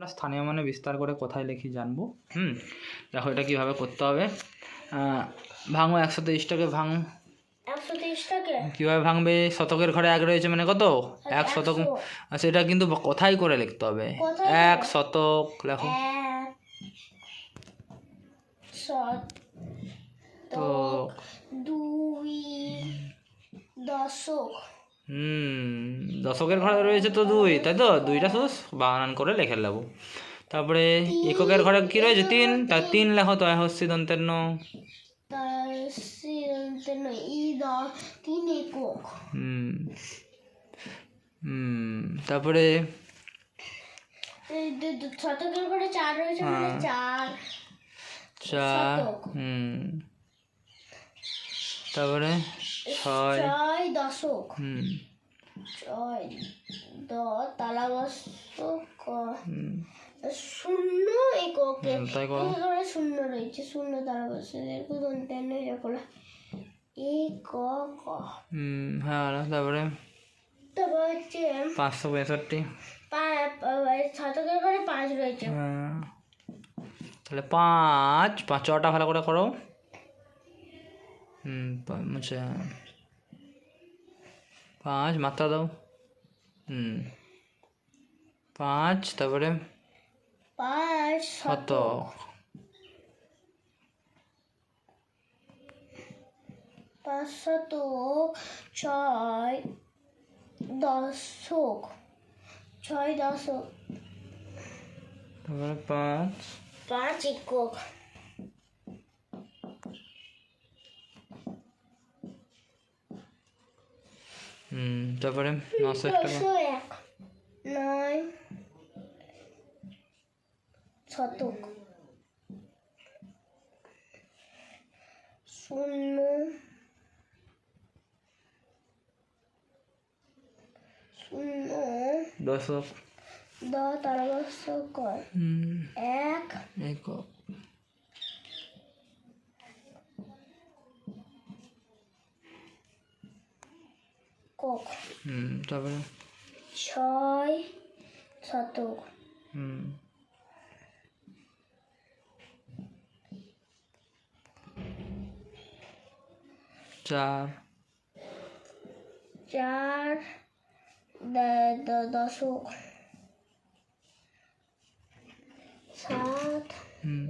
আমরা স্থানীয় মানে বিস্তার করে কোথায় লিখি জানব। হুম দেখো এটা কীভাবে করতে হবে। ভাঙো একশো তেইশটাকে ভাঙ। কীভাবে ভাঙবে? শতকের ঘরে এক রয়েছে মানে কত? এক শতক। একশো। আচ্ছা এটা কিন্তু কোথায় করে লিখতে হবে? এক শতক লেখো দুই দশক। হুম দশকের ঘরে রয়েছে তো দুই তাই তো? দুইটা শুধু বানান করে লিখে নেব। তারপরে এককের ঘরে কি রয়েছে? তিন তার তিন লেখো তো হস্যি দন্তের ন। হুম হুম তারপরে এই দু- দু- শতকের ঘরে চার রয়েছে। চার চার হুম তারপরে ছয়। ছয় দশক। হুম। ছয় দ তালাবশ হুম। শূন্য এককে। হুম, তাই করো। এখানে শূন্য রয়েছে শূন্য তালাবশ এরকম দন্তান্ন এরকম এক ক ক হুম হ্যাঁ তারপরে? তারপর হচ্ছে পাঁচশো পঁয়ষট্টি। শতকের ঘরে পাঁচ রয়েছে। হ্যাঁ। তাহলে পাঁচ পাঁচ ছটা ভালো করে করো। হুম পা- আচ্ছা পাঁচ মাত্রা দাও হুম পাঁচ তারপরে পাঁচ কত শত পাঁচ শত ছয় দশক ছয় দশক তারপরে পাঁচ পাঁচ একক হুম তারপরে নশো একটা নয় শতক শূন্য শূন্য দশক। দ তারবর্ষ কর হুম। এক একক কক হুম তারপরে? ছয় শতক হুম। চার। চার দশক। সাত। হুম।